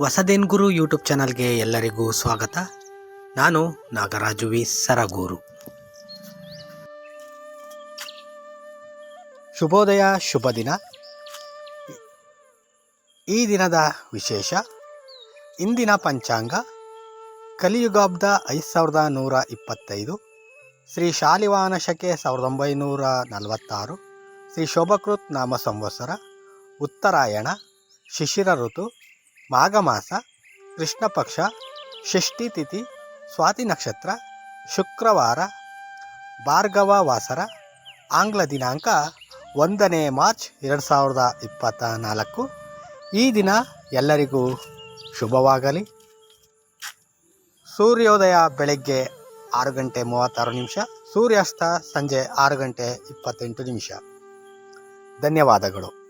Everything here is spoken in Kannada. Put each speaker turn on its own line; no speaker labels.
ಹೊಸದೇನ್ಗುರು ಯೂಟ್ಯೂಬ್ ಚಾನಲ್ಗೆ ಎಲ್ಲರಿಗೂ ಸ್ವಾಗತ. ನಾನು ನಾಗರಾಜು ವಿ ಸರಗೂರು. ಶುಭೋದಯ, ಶುಭ ದಿನ. ಈ ದಿನದ ವಿಶೇಷ, ಇಂದಿನ ಪಂಚಾಂಗ, ಕಲಿಯುಗಾಬ್ದ ಐದು ಸಾವಿರದ ನೂರ ಇಪ್ಪತ್ತೈದು, ಶ್ರೀ ಶಾಲಿವಾನ ಶಕೆ ಸಾವಿರದ ಒಂಬೈನೂರ ನಲವತ್ತಾರು, ಶ್ರೀ ಶೋಭಕೃತ್ ನಾಮ ಸಂವತ್ಸರ, ಉತ್ತರಾಯಣ, ಶಿಶಿರ ಋತು ಮಾಘ ಕೃಷ್ಣಪಕ್ಷ ಕೃಷ್ಣ ಪಕ್ಷ ಷಷ್ಠಿ ತಿಥಿ ಸ್ವಾತಿ ನಕ್ಷತ್ರ, ಶುಕ್ರವಾರ ಭಾರ್ಗವ ವಾಸರ ಆಂಗ್ಲ ದಿನಾಂಕ ಒಂದನೇ ಮಾರ್ಚ್ ಎರಡು ಸಾವಿರದ ಇಪ್ಪತ್ತ ನಾಲ್ಕು. ಈ ದಿನ ಎಲ್ಲರಿಗೂ ಶುಭವಾಗಲಿ. ಸೂರ್ಯೋದಯ ಬೆಳಗ್ಗೆ ಆರು ಗಂಟೆ ಮೂವತ್ತಾರು ನಿಮಿಷ, ಸೂರ್ಯಾಸ್ತ ಸಂಜೆ ಆರು ಗಂಟೆ ಇಪ್ಪತ್ತೆಂಟು ನಿಮಿಷ. ಧನ್ಯವಾದಗಳು.